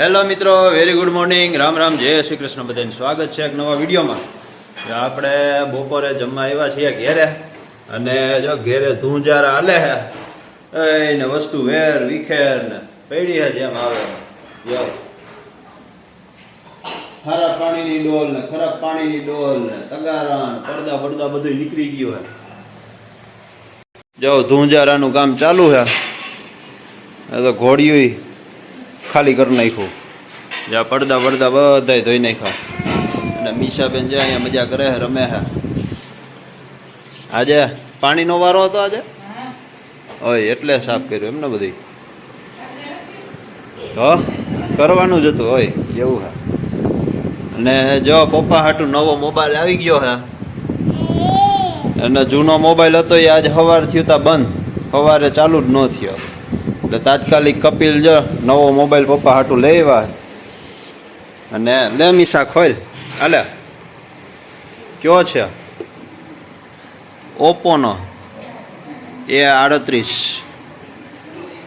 Hello મિત્રો. Very good morning Ram Ram. જય શ્રી કૃષ્ણ. બધાને સ્વાગત છે એક નવા વિડીયોમાં. આપણે બપોરે જમવા આવ્યા છીએ ઘેરે. અને જો ઘેરે ધૂંજાર હાલે છે, એને વસ્તુ વેર, વિખેર ને પડી હે જેમ આવે. જો. ખરાબ પાણીની ડોલ ને ખરાબ પાણીની ડોલ ને તગારા પડદા પડદા બધું નીકળી ગયું હે જો ધૂંજારાનું કામ ચાલુ હે એ તો ઘોડિયું ખાલી કરી નાખ્યું. જ્યાં પડદા પડદા બધાય ધોઈ નાખ્યા. અને મીશાબેન જે અહીંયા મજા કરે છે, રમે છે. આજે પાણીનો વારો હતો આજે? હોય એટલે સાફ કર્યું એમને બધી તો કરવાનું જ હતું હોય એવું હા અને જો પપ્પા હાટું નવો મોબાઈલ આવી ગયો હા અને જૂનો મોબાઈલ હતો એ આજ સવાર થયું તા બંધ. સવારે ચાલુ જ ન થયો. એટલે તાત્કાલિક કપિલ જો નવો મોબાઈલ પપ્પા હાટું આવ્યા અને લે મીસા ખોલ અલે કયો છે? ઓપ્પોનો એ આડત્રીસ.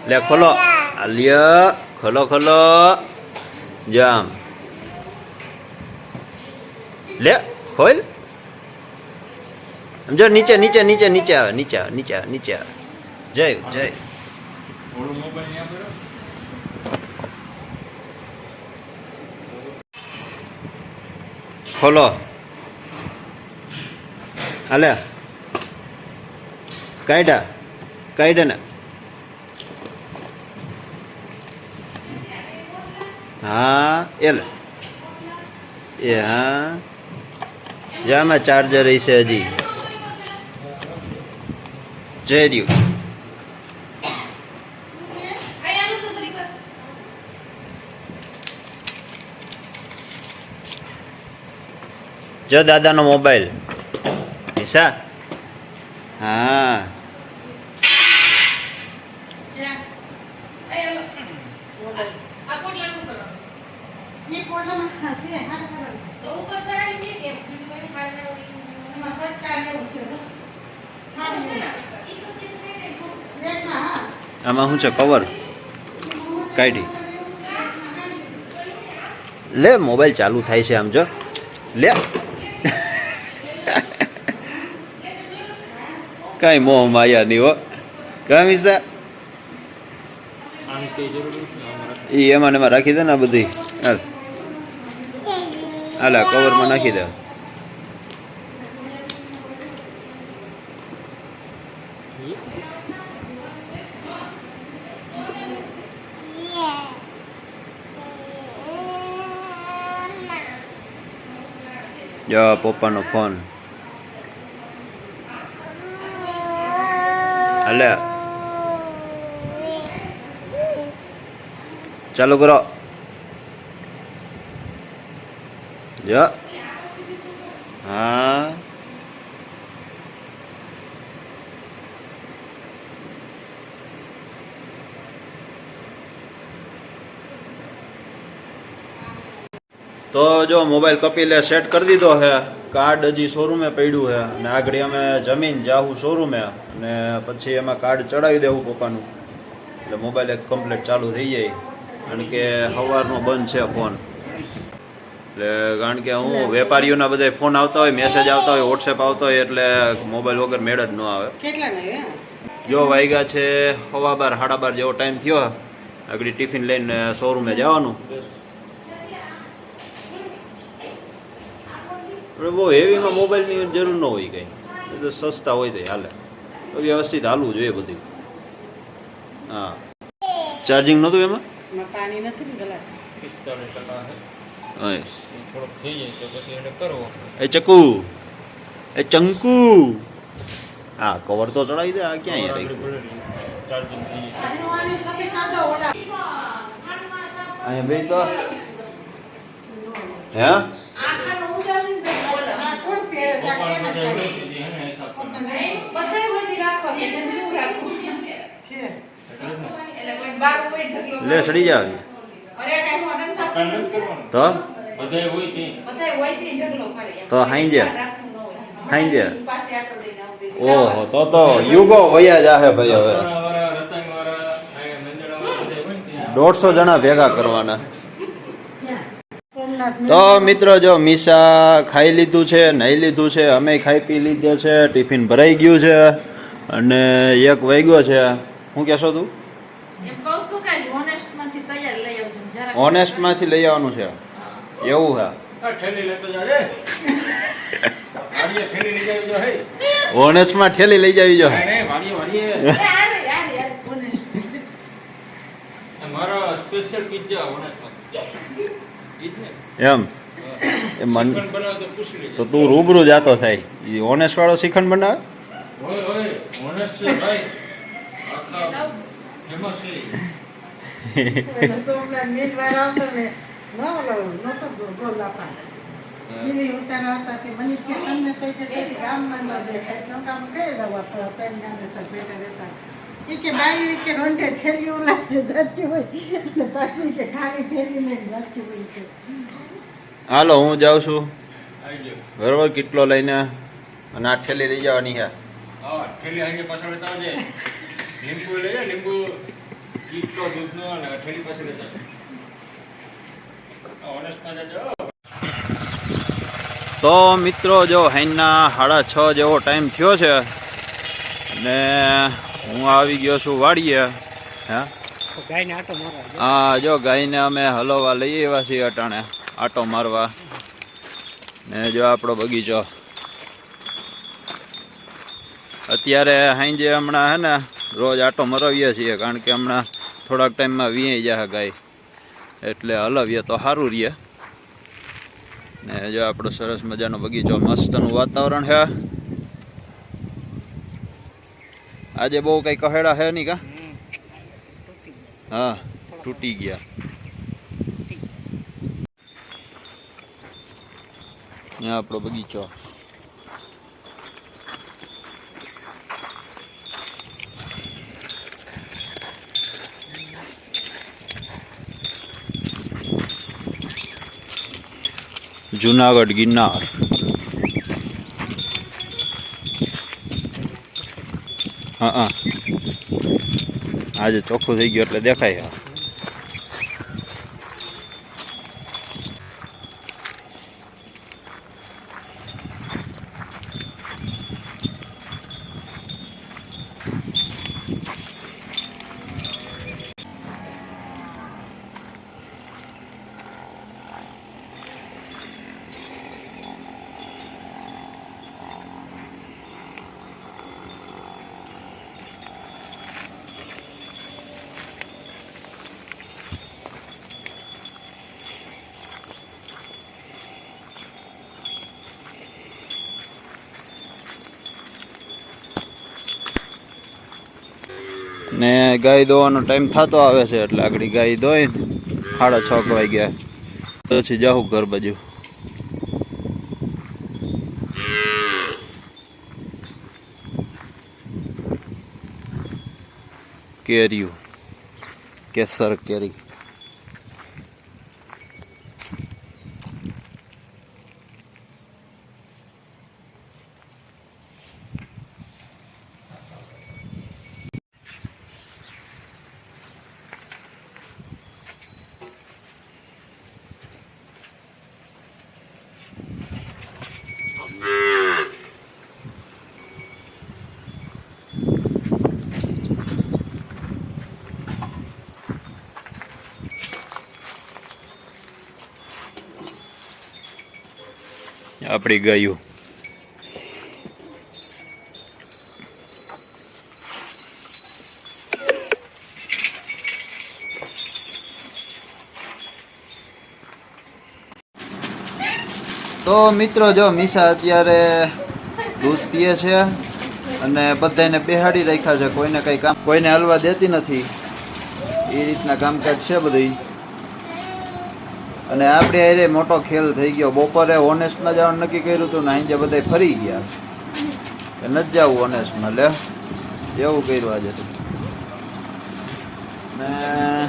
લે ખોલો. આલિયા ખોલો ખોલો. જામ. લે, ખોલ. સમજો? નીચે નીચે નીચે નીચે આવે. નીચે આવે નીચે આવે નીચે આવે. જય જય. ખોલો. હાલે. કાઢ્યા. કાઢ્યા ને. હા એલ એ હા. જામાં ચાર્જર રહેશે હજી. જય રહ્યું જો દાદાનો મોબાઈલ. નિશા? હા. આમાં શું છે? કવર કાઢી. લે, મોબાઈલ ચાલુ થાય છે આમ જો. લે. કઈ મોહ માયા ની હો કા મિસા ઈ એમાં એમાં રાખી દે ને આ બધી હાલ હાલ કવરમાં નાખી દે જો પપ્પાનો ફોન હાલે ચાલુ કરો જો હા તો જો મોબાઈલ કપિલે સેટ કરી દીધો છે કાર્ડ હજી શોરૂમે પડ્યું છે. અને આગળ અમે જમીન જાવું શોરૂમે અને પછી એમાં કાર્ડ ચડાવી દેવું પપ્પાનું. એટલે મોબાઈલ એક કમ્પ્લેટ ચાલુ થઈ જાય. કારણ કે સવારનો બંધ છે ફોન એટલે કારણ કે હું વેપારીઓના બધા ફોન આવતા હોય મેસેજ આવતા હોય વોટ્સએપ આવતા હોય એટલે મોબાઈલ વગર મેળ જ ન આવે. જો વાગ્યા છે સવા બાર સાડા બાર જેવો ટાઈમ થયો. આગળ ટિફિન લઈને શોરૂમે જવાનું. બહુ હેવીમાં મોબાઈલની જરૂર ન હોય કંઈ. તો સસ્તા હોય તો હાલે. તો વ્યવસ્થિત હાલવું જોઈએ બધું. હા. ચાર્જિંગ નહોતું એમાં? પાણી નથી ને ગ્લાસ. એ થઈ જાય તો પછી એને કરવો. એ ચકુ. એ ચંકુ. હા કવર તો ચડાવી દે આ ક્યાં અહીંયા બે તો. હે? બધા છે. એટલે જ. લે સડી જાવ. તો હોય તે. તો હાંજે હાંજે ઓહો તો તો યુગો વયા જાહે ભાઈ હવે. દોઢસો જણા ભેગા કરવાના તો મિત્રો જો મીસા ખાઈ લીધું છે નહીં લીધું છે અમે ખાઈ પી લીધે છે ટિફિન ભરાઈ ગયું છે અને એક વૈગ્યો છે. હું કહેશો તું? એમ કહું છું કે honest માંથી લઈ ઓનેસ્ટમાંથી લઈ આવવાનું છે. એવું હા. ઓનેસ્ટ વાડીએ ઠેલી લઈ જાવી જો હે. સ્પેશિયલ પિઝા લઈ એમ. એ મન તો. તો તું રૂબરૂ જાતો થાય. એ ઓનેસ્ટ વાળો શ્રીખંડ બનાવે? ને, ન ઓલો, કે ન બાઈ કે રોંઢે ઠેલી ઉલાજે જતી હોય. પાછી કે ખાલી ઠેલી ને જતી હોય છે. હાલો હું જાઉં છું. બરોબર કેટલો લઈને? અને આ ઠેલી લઈ જવાની છે. લીંબુ લઈ જા, લીંબુ. દૂધનો અને ઠેલી પાસે લેતા. તો મિત્રો જો હાઈના સાડા છ જેવો ટાઈમ થયો છે ને હું આવી ગયો છું વાડીએ હા? હા જો ગાયને અમે હલવા લઈ આવ્યા છીએ અટાણે. આટો મારવા. ને જો આપણો બગીચો. અત્યારે હાંજે હમણાં હે ને રોજ આટો મરાવીએ છીએ કારણ કે હમણાં થોડાક ટાઈમમાં વીઆઈ જાય ગાય. એટલે હલાવીએ તો સારું રહીએ ને જો આપણો સરસ મજાનો બગીચો મસ્તનું વાતાવરણ છે આજે બહુ કંઈ કહેડા છે નહીં કા? હા તૂટી ગયા. ને આપણો બગીચો. જુનાગઢ ગિરનાર. હા હા. આજે ચોખ્ખું થઈ ગયું એટલે દેખાય છે ને ગાય દોવાનો ટાઈમ થતો આવે છે એટલે આગળ ગાય દોઈ સાડા છ વાગ્યા પછી જાઉં ઘર બાજુ. કેરીયું કેસર કેરી. આપણી ગાયું. તો મિત્રો, જો મીસા અત્યારે દૂધ પીએ છે અને બધાને બેહાડી રાખ્યા છે, કોઈને કઈ કામ કોઈને હલવા દેતી નથી. એ રીતના કામકાજ છે બધી અને આપણે અરે મોટો ખેલ થઈ ગયો. બપોરે ઓનેસ્ટમાં જવાનું નક્કી કર્યું હતું ને આજે બધા ફરી ગયા. કે નથી જવું ઓનેસ્ટમાં. લે, એવું કર્યું આજે તો. ને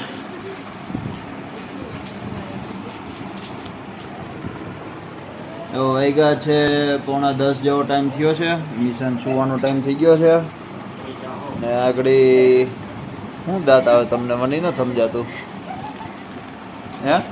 એવો વાગ્યા છે, પોણા દસ જેવો ટાઈમ થયો છે. મિશન સુવાનો ટાઈમ થઈ ગયો છે. ને આગળ શું દાંત આવે, તમને મને ન સમજાતું. હે?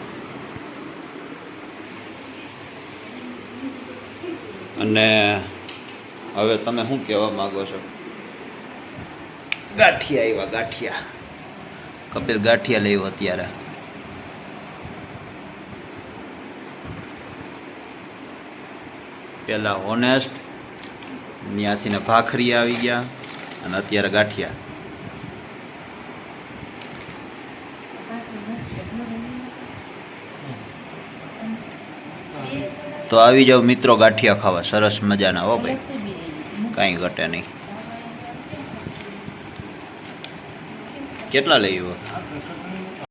અને હવે તમે શું કહેવા માગો છો? ગાંઠિયા આવ્યા ગાંઠિયા. કપિલ ગાંઠિયા લેવો અત્યારે. પેલા હોનેસ્ટ ત્યાંથી ને ભાખરી આવી ગયા અને અત્યારે ગાંઠિયા. તો આવી જાવ મિત્રો ગાંઠિયા ખાવા. સરસ મજાના હો ભાઈ. કાંઈ ઘટે નહીં. કેટલા લઈ